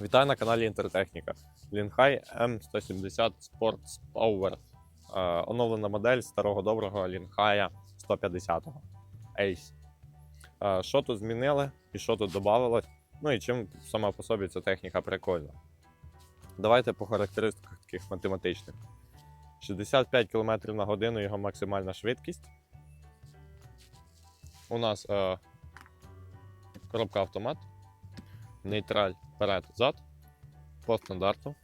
Вітаю на каналі Інтертехніка. Лінхай M170 Sports Power. Е, оновлена модель старого доброго Лінхая 150 Ace. Е, що тут змінили і що тут додавалось? Ну і чим сама по собі ця техніка прикольна. Давайте по характеристиках таких математичних. 65 км на годину його максимальна швидкість. У нас е, коробка автомат, нейтраль вперед-зад по стандарту.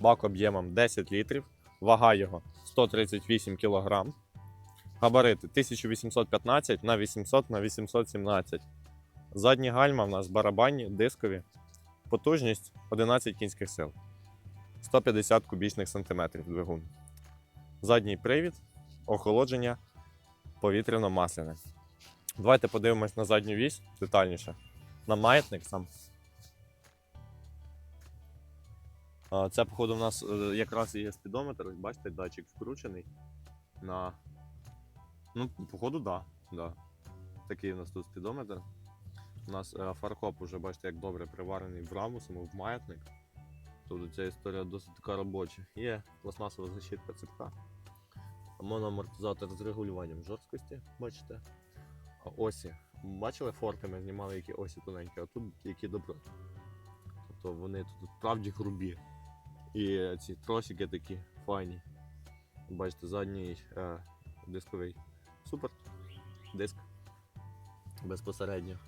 Бак об'ємом 10 літрів, вага його 138 кг. Габарити 1815 на 800 на 817. Задні гальма в нас барабанні, дискові. Потужність 11 кінських сил. 150 кубічних сантиметрів двигун. Задній привід, охолодження повітряно-масляне. Давайте подивимось на задню вісь детальніше. На маятник сам. Це, походу, у нас е, якраз є спідометр. Бачите, датчик вкручений на. Ну, походу. Да, да. Такий у нас тут спідометр. У нас е, фаркоп уже, бачите, як добре приварений в раму, саме в маятник. Тобто ця історія досить така робоча. Є пластмасова защитка цепка. Моноамортизатор з регулюванням жорсткості, бачите. Осі. Бачили форти, ми знімали, які осі тоненькі, а тут які добро. Тобто вони тут справді грубі. І ці тросики такі файні. Бачите, задній е, дисковий супер диск безпосередньо.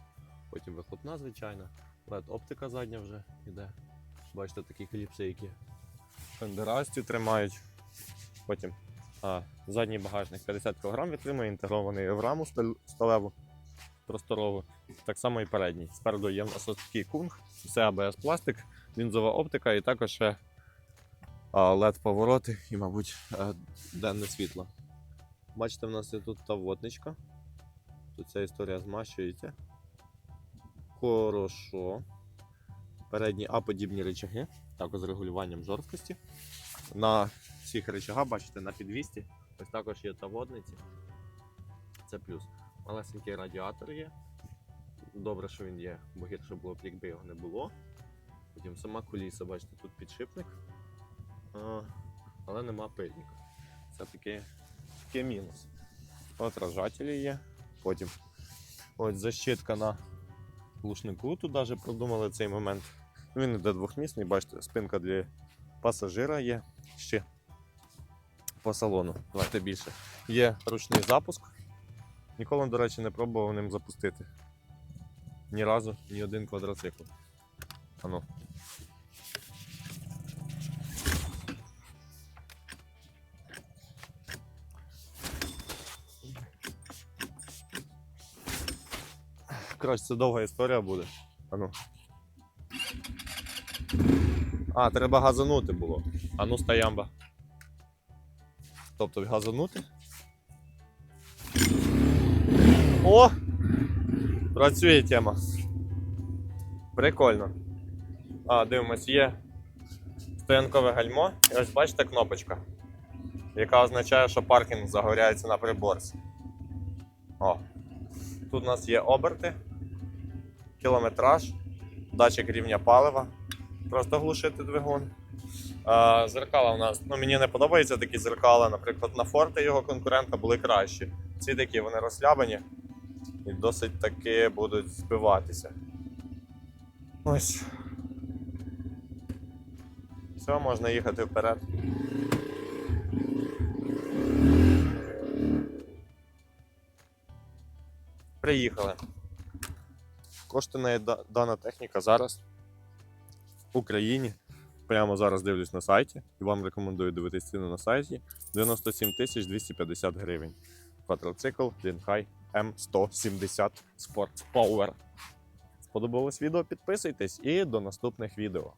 Потім вихлопна, звичайно. LED оптика задня вже йде. Бачите, такі кліпси, які фендерасті тримають. Потім а, задній багажник 50 кг витримує, інтегрований в раму сталеву просторову. Так само і передній. Спереду є в нас такий кунг, все ABS пластик, лінзова оптика і також ще led повороти і, мабуть, е, денне світло. Бачите, в нас є тут та водничка. Тут ця історія змащується. Хорошо. Передні А-подібні речаги, також з регулюванням жорсткості. На всіх речагах, бачите, на підвісті. Ось також є та водниці. Це плюс. Малесенький радіатор є. Добре, що він є, бо гірше було б, якби його не було. Потім сама куліса, бачите, тут підшипник. Але нема пильника. Це таки, таки мінус. Отражателі є. Потім ось защитка на глушнику. Тут навіть продумали цей момент. Він іде двохмісний, бачите, спинка для пасажира є ще по салону. Давайте більше. Є ручний запуск. Ніколи, до речі, не пробував ним запустити. Ні разу, ні один квадроцикл. Ану. Коротше, це довга історія буде. Ану. А, треба газанути було. Ану, стоямба. Тобто газанути. О! Працює тема. Прикольно. А, дивимось, є стоянкове гальмо. І ось бачите кнопочка, яка означає, що паркінг загоряється на приборці. О. Тут у нас є оберти, кілометраж, датчик рівня палива. Просто глушити двигун. Зеркала у нас. Ну, мені не подобаються такі зеркала. Наприклад, на Форте його конкурента були кращі. Ці такі вони розслаблені і досить таки будуть збиватися. Ось. Все, можна їхати вперед. Приїхали. Коштує на дана техніка зараз в Україні. Прямо зараз дивлюсь на сайті і вам рекомендую дивитись ціну на сайті 97 тисяч 250 гривень. Квадроцикл Лінхай М170 Sports Power. Сподобалось відео? Підписуйтесь і до наступних відео.